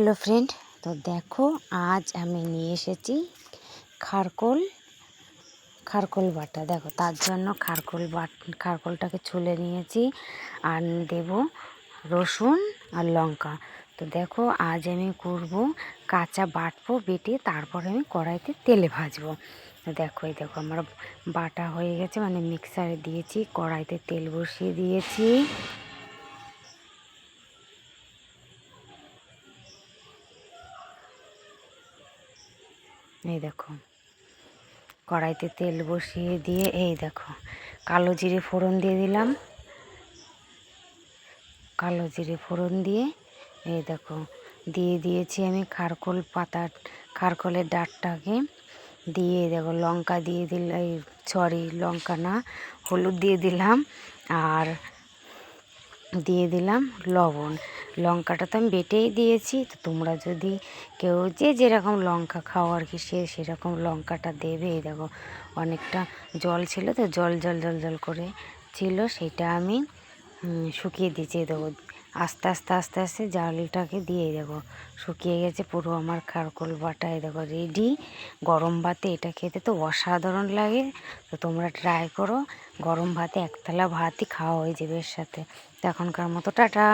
Hello friend তো দেখো, আজ আমি নিয়ে এসেছি খারকোল খারকোল বাটা। দেখো, তার জন্য খারকোল বাট, খারকোলটাকে ছুলে নিয়েছি আর দেব রসুন আর লঙ্কা। তো দেখো, আজ আমি করব কাঁচা বাটবো, বেটে তারপরে আমি কড়াইতে তেলে ভাজবো। দেখো, এই দেখো, আমার বাটা হয়ে গেছে মানে মিক্সারে দিয়েছি, কড়াইতে তেল বসিয়ে দিয়েছি। এই দেখো। কড়াইতে তেল বসিয়ে দিয়ে, এই দেখো, কালো জিরে ফোড়ন দিয়ে দিলাম। কালো জিরে ফোড়ন দিয়ে, এই দেখো, দিয়ে দিয়েছি আমি খারকোল পাতা খারকোলের ডাঁটটাকে দিয়ে দেখো, লঙ্কা দিয়ে দিল, এই সরি, লঙ্কা না, হলুদ দিয়ে দিলাম। আর দিয়ে দিলাম লবণ। লঙ্কাটা তো আমি বেটেই দিয়েছি, তো তোমরা যদি কেউ যে যেরকম লঙ্কা খাও আর কি, সে সেরকম লঙ্কাটা দেবে। এই দেখো, অনেকটা জল ছিল তো, জল জল জল জল করে ছিল, সেটা আমি শুকিয়ে দিয়েছি। দেখো আস্তে আস্তে আস্তে আস্তে জালটাকে দিয়ে দেবো। শুকিয়ে গেছে পুরো আমার খারকোল বাটায় দেখো রেডি গরম ভাতে এটা খেতে তো অসাধারণ লাগে। তো তোমরা ট্রাই করো। গরম ভাতে একতলা ভাতই খাওয়া হয়ে যাবে এর সাথে। তো এখনকার মতো টাটা।